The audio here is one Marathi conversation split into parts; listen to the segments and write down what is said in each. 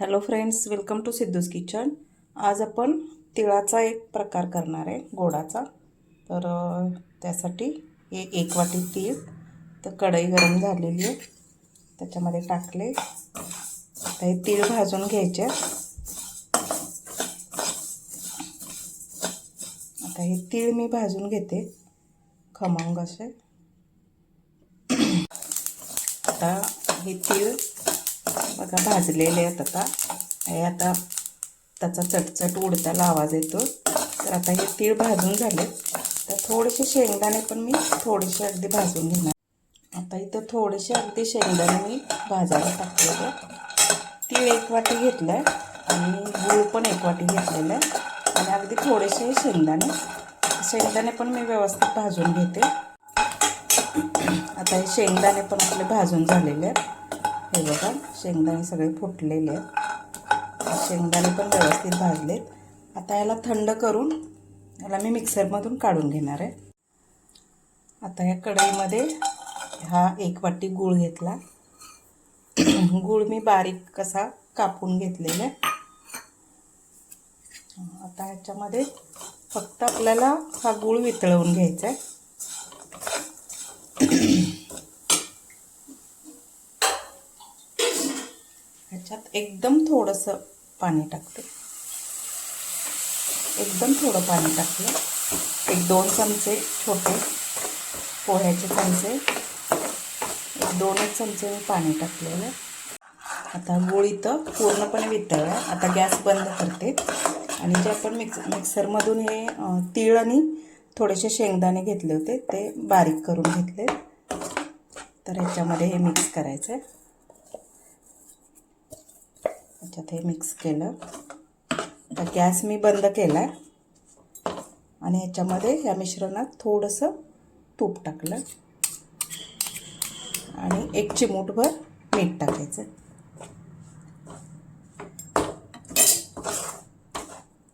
Hello friends welcome to Siddhu's kitchen आज आपण तिळाचा एक प्रकार करणार आहे गोडाचा. तर त्यासाठी हे एक वाटी तीळ तर कढई गरम झालेली आहे. त्याच्यामध्ये टाकले. आता हे तीळ भाजून घ्यायचे. आता हे तीळ मी भाजून घेते. खमंग असे. आता हे तीळ बघा भाजलेले आहेत आता. हे आता त्याचा चटचट उडताला आवाज येतो. तर आता हे तीळ भाजून झाले. तर थोडेसे शेंगदाणे पण मी थोडेसे अगदी भाजून घेणार. आता इथं थोडेसे अगदी शेंगदाणे मी भाजायला टाकलेले तीळ एक वाटी घेतलं आहे आणि गूळ पण एक वाटी घेतलेलं आहे. आणि अगदी थोडेसे शेंगदाणे. शेंगदाणे पण मी व्यवस्थित भाजून घेते. आता हे शेंगदाणे पण आपले भाजून झालेले आहेत. हे बघा शेंगदाणे सगळे फुटलेले आहेत. शेंगदाणे पण व्यवस्थित भाजलेत. आता याला थंड करून याला मी मिक्सरमधून काढून घेणार आहे. आता या कढईमध्ये हा एक वाटी गूळ घेतला. गूळ मी बारीक कसा कापून घेतलेला आहे. आता ह्याच्यामध्ये फक्त आपल्याला हा गूळ वितळवून घ्यायचा आहे. एकदम थोडंसं पाणी टाकते. एकदम थोडं पाणी टाकलं. एक दोन चमचे छोटे पोह्याचे चमचे. एक दोनच चमचे मी पाणी टाकलेलं. आता गूळ तर पूर्णपणे वितळलं आता गॅस बंद करते. आणि जे आपण मिक्स मिक्सरमधून हे तीळ आणि थोडेसे शेंगदाणे घेतले होते ते बारीक करून घेतले तर ह्याच्यामध्ये हे मिक्स करायचं आहे त्याच्यात हे मिक्स केलं. आता गॅस मी बंद केला आहे आणि ह्याच्यामध्ये या मिश्रणात थोडंसं तूप टाकलं. आणि एक चिमूटभर मीठ टाकायचं.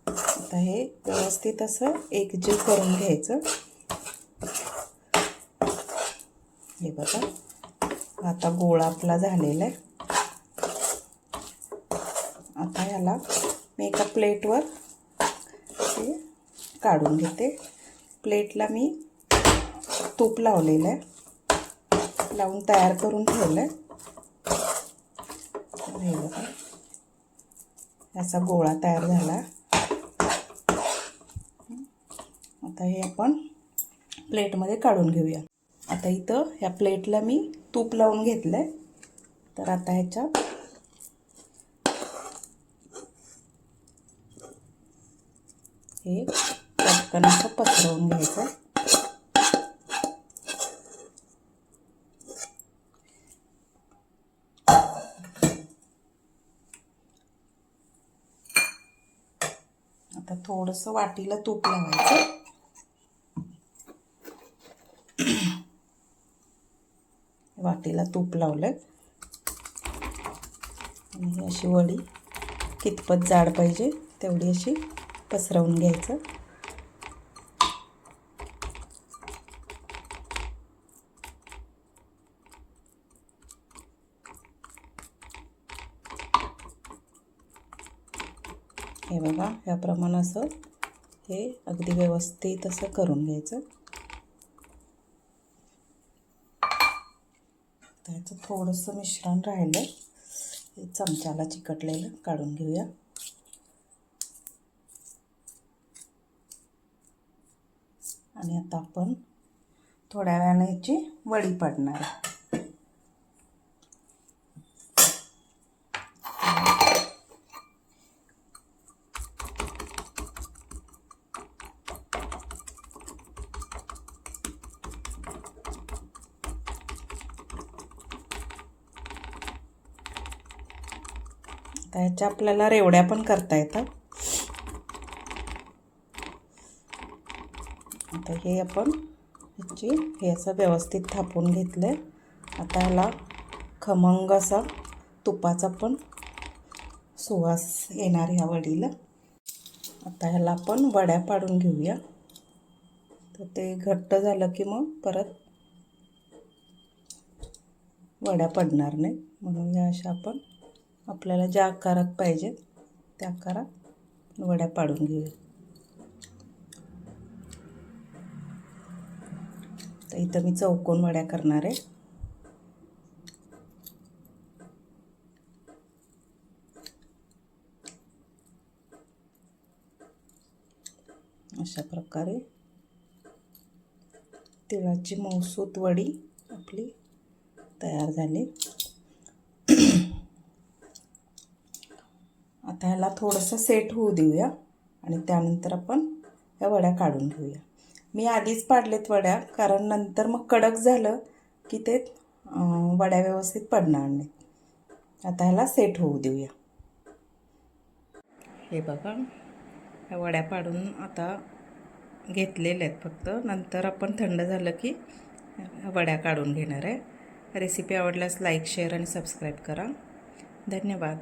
आता हे व्यवस्थित असं एकजीव करून घ्यायचं. हे बघा आता गोळा आपला झालेला आहे. आता याला मी एका प्लेटवर ते काढून घेते. प्लेटला मी तूप लावलेलं आहे. लावून तयार करून ठेवलं आहे हे बघा. याचा गोळा तयार झाला. आता हे आपण प्लेटमध्ये काढून घेऊया. आता इथं ह्या प्लेटला मी तूप लावून घेतलं आहे तर आता ह्याच्यात हे पटकन असं पसरवून घ्यायचं. आता थोडंसं वाटीला तूप लावायचं. वाटीला तूप लावलं आणि अशी वडी कितपत जाड पाहिजे तेवढी अशी पसरवून घ्यायचं. हे बघा ह्याप्रमाणे असं हे अगदी व्यवस्थित असं करून घ्यायचं. त्याचं थोडंसं मिश्रण राहिलं. हे चमच्याला चिकटलेलं काढून घेऊया. आणि आता आपण थोड्या वेळाने याची वडी पाडणार आहे. आता ह्याच्या आपल्याला रेवड्या पण करता येतात. आता हे आपण ह्याची हे असं व्यवस्थित थापून घेतलं आहे आता ह्याला खमंग असा तुपाचा पण सुवास येणार ह्या वडीला. आता ह्याला आपण वड्या पाडून घेऊया. तर ते घट्ट झालं की मग परत वड्या पडणार नाही म्हणून या अशा आपण आपल्याला ज्या आकारात पाहिजेत त्या आकारात वड्या पाडून घेऊया. तर इथं मी चौकोन वड्या करणार आहे. अशा प्रकारे तिळाची मौसूत वडी आपली तयार झाली. आता ह्याला थोडंसं सेट होऊ देऊया आणि त्यानंतर आपण ह्या वड्या काढून घेऊया. मी आधीच पाडलेत वड्या कारण नंतर मग कडक झालं की ते वड्या व्यवस्थित पडणार नाहीत. आता ह्याला सेट होऊ देऊया. हे बघा ह्या वड्या पाडून आता घेतलेल्या आहेत फक्त. नंतर आपण थंड झालं की वड्या काढून घेणार आहे. रेसिपी आवडल्यास लाईक शेअर आणि सबस्क्राईब करा. धन्यवाद.